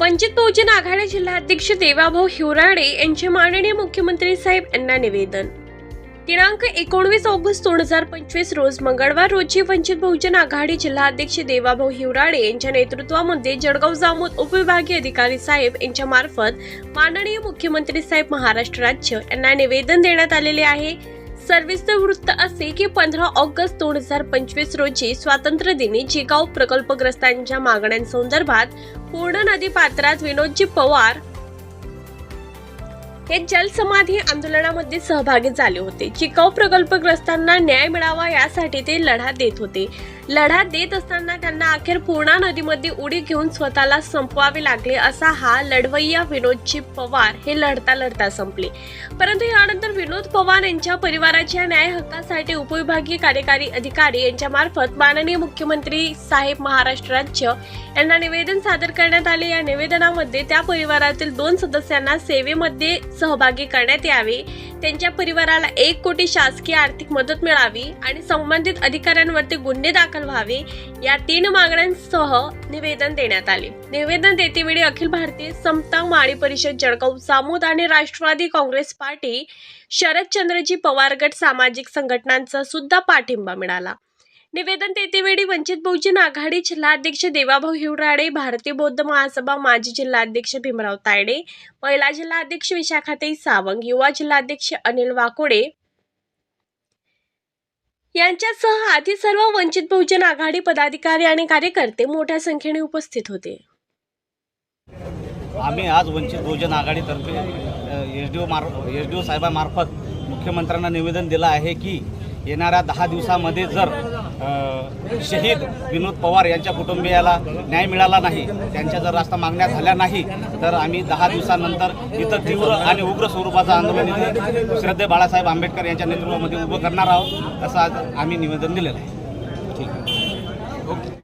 वंचित बहुजन आघाडी जिल्हाध्यक्ष देवाभाऊ हिवराडे यांचे माननीय मुख्यमंत्री साहेब यांना निवेदन. दिनांक एकोणवीस ऑगस्ट दोन हजार पंचवीस रोज मंगळवार रोजी वंचित बहुजन आघाडी जिल्हाध्यक्ष देवाभाऊ हिवराडे यांच्या नेतृत्वामध्ये जळगाव जामोद उपविभागीय अधिकारी साहेब यांच्या मार्फत माननीय मुख्यमंत्री साहेब महाराष्ट्र राज्य यांना निवेदन देण्यात आलेले आहे. सर्व्हिसचं वृत्त असे की पंधरा ऑगस्ट दोन हजार पंचवीस रोजी स्वातंत्र्य दिनी जिगाव प्रकल्पग्रस्तांच्या मागण्यांसंदर्भात पूर्ण नदी पात्रात विनोदजी पवार हे जलसमाधी आंदोलनामध्ये सहभागी झाले होते. चिकाऊ प्रकल्पग्रस्तांना न्याय मिळावा यासाठी ते लढा देत होते. लढा देत असताना त्यांना अखेर पूर्णा नदीमध्ये उडी घेऊन स्वतःला संपवावे लागले असा हा लढवय्या विनोदजी पवार हे लढता लढता संपले. परंतु यानंतर विनोद पवार यांच्या परिवाराच्या न्याय हक्कासाठी उपविभागीय कार्यकारी अधिकारी यांच्या मार्फत माननीय मुख्यमंत्री साहेब महाराष्ट्र राज्य यांना निवेदन सादर करण्यात आले. या निवेदनामध्ये त्या परिवारातील दोन सदस्यांना सेवेमध्ये सहभागी करण्यात यावे. त्यांच्या परिवाराला एक कोटी शासकीय आर्थिक मदत मिळावी आणि संबंधित अधिकाऱ्यांवरती गुन्हे दाखल व्हावे या तीन मागण्यांसह निवेदन देण्यात आले. निवेदन देतेवेळी अखिल भारतीय समता माळी परिषद जळगाव जामोद आणि राष्ट्रवादी काँग्रेस पार्टी शरदचंद्रजी पवार गट सामाजिक संघटनांचा सुद्धा पाठिंबा मिळाला. निवेदन देतेवेळी वंचित बहुजन आघाडी जिल्हाध्यक्ष देवाभाऊ हिवराडे भारतीय बौद्ध महासभा माजी जिल्हाध्यक्ष भीमराव तायडे महिला जिल्हाध्यक्ष विशाखाताई सावंग युवा जिल्हाध्यक्ष अनिल वाकोडे यांच्यासह आधी सर्व वंचित बहुजन आघाडी पदाधिकारी आणि कार्यकर्ते मोठ्या संख्येने उपस्थित होते. आम्ही आज वंचित बहुजन आघाडीतर्फे एस डी ओ मार्फ एस डी ओ साहेबामार्फत मुख्यमंत्र्यांना निवेदन दिलं आहे की येणाऱ्या दहा दिवसामध्ये जर शहीद विनोद पवार यांच्या कुटुंबियाला न्याय मिळाला नाही त्यांच्या जर रास्ता मागण्या झाल्या नाही तर आम्ही दहा दिवसानंतर इथं तीव्र आणि उग्र स्वरूपाचं आंदोलन इथे श्रद्धे बाळासाहेब आंबेडकर यांच्या नेतृत्वामध्ये उभं करणार आहोत असं आज आम्ही निवेदन दिलेलं आहे. ठीक ओके.